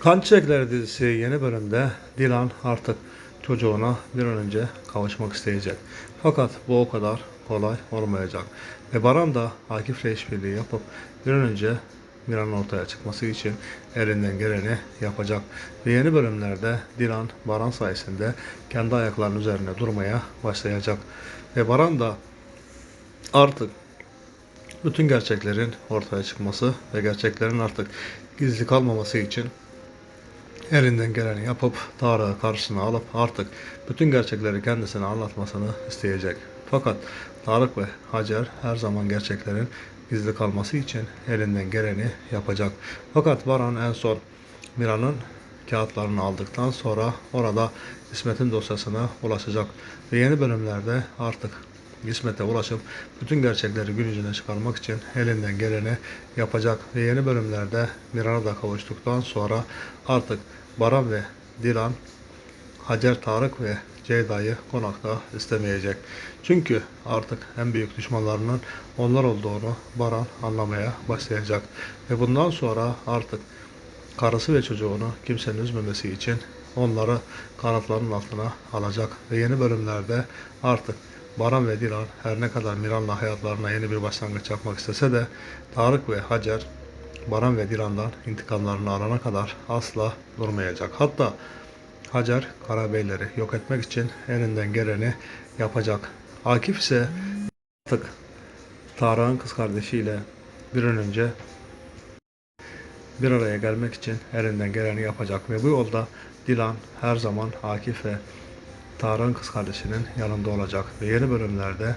Kan Çiçekleri dizisi yeni bölümde Dilan artık çocuğuna bir an önce kavuşmak isteyecek. Fakat bu o kadar kolay olmayacak. Ve Baran da Akif'le işbirliği yapıp bir an önce Miran'ın ortaya çıkması için elinden geleni yapacak. Ve yeni bölümlerde Dilan Baran sayesinde kendi ayaklarının üzerine durmaya başlayacak. Ve Baran da artık bütün gerçeklerin ortaya çıkması ve gerçeklerin artık gizli kalmaması için elinden geleni yapıp Tarık'ı karşısına alıp artık bütün gerçekleri kendisine anlatmasını isteyecek. Fakat Tarık ve Hacer her zaman gerçeklerin gizli kalması için elinden geleni yapacak. Fakat Baran en son Mira'nın kağıtlarını aldıktan sonra orada İsmet'in dosyasına ulaşacak. Ve yeni bölümlerde artık İsmet'e ulaşıp bütün gerçekleri gün yüzüne çıkarmak için elinden geleni yapacak. Ve yeni bölümlerde Miran'a da kavuştuktan sonra artık Baran ve Dilan Hacer Tarık ve Ceyda'yı konakta istemeyecek. Çünkü artık en büyük düşmanlarının onlar olduğunu Baran anlamaya başlayacak. Ve bundan sonra artık karısı ve çocuğunu kimsenin üzmemesi için onları kanatlarının altına alacak. Ve yeni bölümlerde artık Baran ve Dilan her ne kadar Miran'la hayatlarına yeni bir başlangıç yapmak istese de Tarık ve Hacer Baran ve Dilan'dan intikamlarını alana kadar asla durmayacak. Hatta Hacer Karabeyleri yok etmek için elinden geleni yapacak. Akif ise artık Tarık'ın kız kardeşiyle bir an önce bir araya gelmek için elinden geleni yapacak ve bu yolda Dilan her zaman Akif Tarık'ın kız kardeşinin yanında olacak ve yeni bölümlerde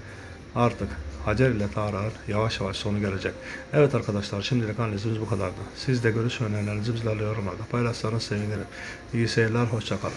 artık Hacer ile Tarık'ın yavaş yavaş sonu gelecek. Evet arkadaşlar şimdilik analizimiz bu kadardı. Siz de görüş ve önerilerinizi bizlerle yorumlarda paylaşsanız sevinirim. İyi seyirler, hoşçakalın.